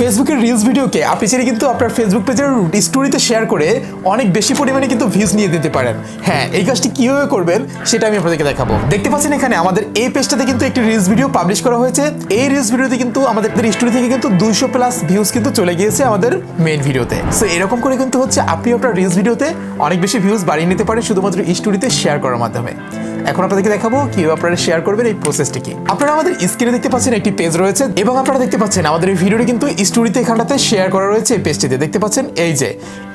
ফেসবুকের রিলস ভিডিওকে আপনি চাইলে কিন্তু আপনার ফেসবুক পেজের স্টোরিতে শেয়ার করে অনেক বেশি পরিমাণে কিন্তু ভিউজ নিয়ে দিতে পারেন। হ্যাঁ এই কাজটি কীভাবে করবেন সেটা আমি আপনাদেরকে দেখাবো। দেখতে পাচ্ছেন এখানে আমাদের এই পেজটাতে কিন্তু একটি রিলস ভিডিও পাবলিশ করা হয়েছে। এই রিলস ভিডিওতে কিন্তু আমাদের স্টোরি থেকে কিন্তু দুইশো প্লাস ভিউজ কিন্তু চলে গিয়েছে আমাদের মেইন ভিডিওতে সো এরকম করে কিন্তু হচ্ছে আপনি আপনার রিলস ভিডিওতে অনেক বেশি ভিউজ বাড়িয়ে নিতে পারেন শুধুমাত্র স্টোরিতে শেয়ার করার মাধ্যমে। এখন আপনাদেরকে দেখাবো কীভাবে আপনারা শেয়ার করবেন এই প্রসেসটি কি আপনারা আমাদের স্ক্রিনে দেখতে পাচ্ছেন একটি পেজ রয়েছে এবং আপনারা দেখতে পাচ্ছেন আমাদের এই ভিডিওটি কিন্তু স্টোরিতে এখানটাতে শেয়ার করা রয়েছে এই পেজটিতে দেখতে পাচ্ছেন এই যে,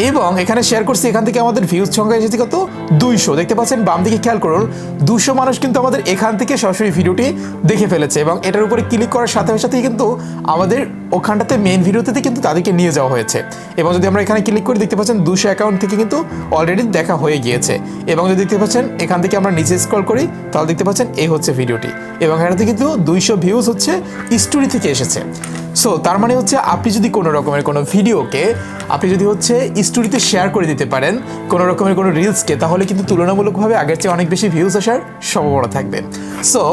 এবং এখানে শেয়ার করছি এখান থেকে আমাদের ভিউজ সংখ্যা এসেছে কত? দুইশো। দেখতে পাচ্ছেন বাম দিকে খেয়াল করুন দুশো মানুষ কিন্তু আমাদের এখান থেকে সরাসরি ভিডিওটি দেখে ফেলেছে এবং এটার উপরে ক্লিক করার সাথে সাথেই কিন্তু আমাদের ওখানটাতে মেন ভিডিওতে কিন্তু তাদেরকে নিয়ে যাওয়া হয়েছে। এবং যদি আমরা এখানে ক্লিক করে, দেখতে পাচ্ছেন দুশো অ্যাকাউন্ট থেকে কিন্তু অলরেডি দেখা হয়ে গিয়েছে। এবং যদি দেখতে পাচ্ছেন এখান থেকে আমরা নিচে স্ক্রল করি, তাহলে দেখতে পাচ্ছেন এই হচ্ছে ভিডিওটি। এবং এটাতে কিন্তু দুইশো ভিউজ হচ্ছে স্টোরি থেকে এসেছে। সো তার মানে হচ্ছে আপনি যদি কোনো রকমের কোনো ভিডিওকে আপনি যদি হচ্ছে স্টোরিতে শেয়ার করে দিতে পারেন, কোনো রকমের কোনো রিলসকে তাহলে কিন্তু তুলনামূলকভাবে আগের চেয়ে অনেক বেশি ভিউজ আসার সম্ভাবনা থাকবে। সো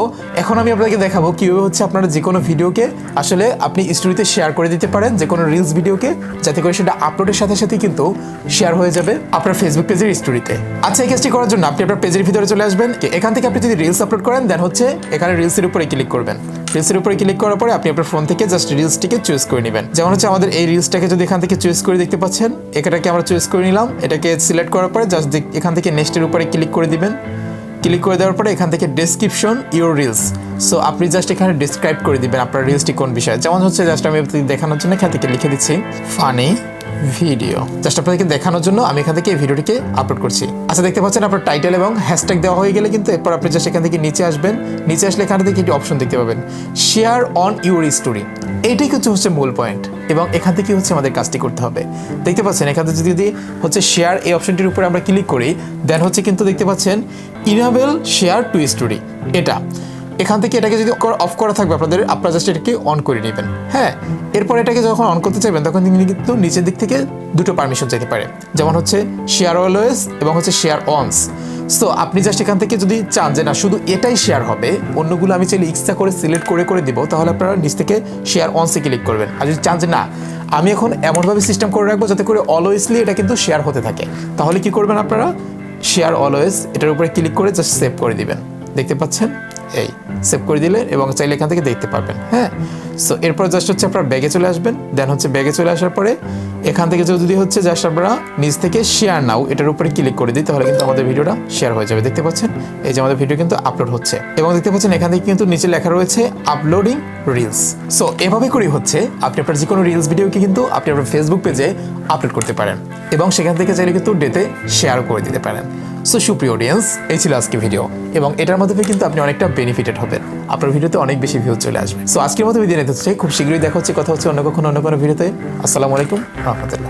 এখন আমি আপনাকে দেখাবো কীভাবে হচ্ছে আপনারা যে কোনো ভিডিওকে আসলে আপনি স্টোরিতে শেয়ার করে দিতে পারেন, যে কোনো রিলস ভিডিওকে, যাতে করে সেটা আপলোডের সাথে সাথে কিন্তু শেয়ার হয়ে যাবে আপনার ফেসবুক পেজের স্টোরিতে আচ্ছা এই কাজটি করার জন্য আপনি আপনার পেজের ভিতরে চলে আসবেন এখান থেকে আপনি যদি রিলস আপলোড করেন দেন হচ্ছে এখানে রিলসের উপরে ক্লিক করবেন। রিলসের উপরে ক্লিক করার পরে আপনি আপনার ফোন থেকে জাস্ট রিলসটিকে চুজ করে নেবেন। যেমন হচ্ছে আমাদের এই রিলসটাকে যদি এখান থেকে চুজ করে দেখতে পাচ্ছেন, এটাকে আমরা চুজ করে নিলাম। এটাকে সিলেক্ট করার পরে জাস্ট এখান থেকে নেক্সটের উপরে ক্লিক করে দিবেন। ক্লিক করে দেওয়ার পরে এখান থেকে ডেসক্রিপশন ইউর রিলস সো আপনি জাস্ট এখানে ডিসক্রাইব করে দিবেন আপনার রিলসটি কোন বিষয়ে। যেমন হচ্ছে জাস্ট আমি দেখানোর জন্য এখান থেকে লিখে দিচ্ছি ফানি ভিডিও জাস্ট আপনাদেরকে দেখানোর জন্য আমি এখান থেকে এই ভিডিওটিকে আপলোড করছি। আচ্ছা দেখতে পাচ্ছেন আপনার টাইটেল এবং হ্যাশট্যাগ দেওয়া হয়ে গেলে কিন্তু এরপর আপনি জাস্ট এখান থেকে নিচে আসবেন। নিচে আসলে এখান থেকে একটি অপশন দেখতে পাবেন শেয়ার অন ইউর স্টোরি এইটাই কিন্তু হচ্ছে মূল পয়েন্ট এবং এখান থেকে হচ্ছে আমাদের কাজটি করতে হবে। দেখতে পাচ্ছেন, এখান থেকে যদি হচ্ছে শেয়ার এই অপশনটির উপরে আমরা ক্লিক করি দেন হচ্ছে কিন্তু দেখতে পাচ্ছেন ইনাবেল শেয়ার টু স্টোরি এটা। এখান থেকে এটাকে যদি অফ করা থাকবে, আপনাদের, আপনারা জাস্ট এটাকে অন করে নেবেন। হ্যাঁ এরপর এটাকে যখন অন করতে চাইবেন, তখন তিনি কিন্তু নিচের দিক থেকে দুটো পারমিশন চাইতে পারে। যেমন হচ্ছে শেয়ার অলওয়েজ এবং হচ্ছে শেয়ার অনস সো আপনি জাস্ট এখান থেকে যদি চান যে না, শুধু এটাই শেয়ার হবে, অন্যগুলো আমি চাইলে ইচ্ছা করে সিলেক্ট করে করে দিব, তাহলে আপনারা নিজ থেকে শেয়ার অনসে ক্লিক করবেন। আর যদি চান যে না, আমি এখন এমনভাবে সিস্টেম করে রাখব যাতে করে অলওয়েজলি এটা কিন্তু শেয়ার হতে থাকে, তাহলে কি করবেন আপনারা? শেয়ার অলওয়েজ এটার উপরে ক্লিক করে জাস্ট সেভ করে দিবেন। দেখতে পাচ্ছেন? এই সেভ করে দিলে এবং চাইলে এখান থেকে দেখতে পারবেন হ্যাঁ? সো এরপর জাস্ট হচ্ছে আপনার ব্যাগে চলে আসবেন দেন হচ্ছে ব্যাগে চলে আসার পরে এখান থেকে যদি হচ্ছে জাস্ট আপনারা নিজ থেকে শেয়ার নাও এটার উপরে ক্লিক করে দিই, তাহলে কিন্তু আমাদের ভিডিওটা শেয়ার হয়ে যাবে, দেখতে পাচ্ছেন? এই যে আমাদের ভিডিও কিন্তু আপলোড হচ্ছে, এবং দেখতে পাচ্ছেন এখান থেকে কিন্তু নিচে লেখা রয়েছে আপলোডিং রিলস সো এভাবে করেই হচ্ছে, আপনি আপনার যে কোনো রিলস ভিডিওকে কিন্তু আপনি আপনার ফেসবুক পেজে আপলোড করতে পারেন, এবং সেখান থেকে চাইলে কিন্তু ডেতে শেয়ার করে দিতে পারেন। সো সুপ্রিয় অডিয়েন্স এই ছিল আজকে ভিডিও এবং এটার মাধ্যমে কিন্তু আপনি অনেকটা বেনিফিটেড হবেন। আপনার ভিডিওতে অনেক বেশি ভিউ চলে আসবে। সো আজকের মতো বিদায় নিতে হচ্ছে খুব শীঘ্রই দেখা হচ্ছে, কথা হচ্ছে অন্য কখনো অন্য কোনো ভিডিওতে আসসালামু আলাইকুম, রহমতুল্লাহ।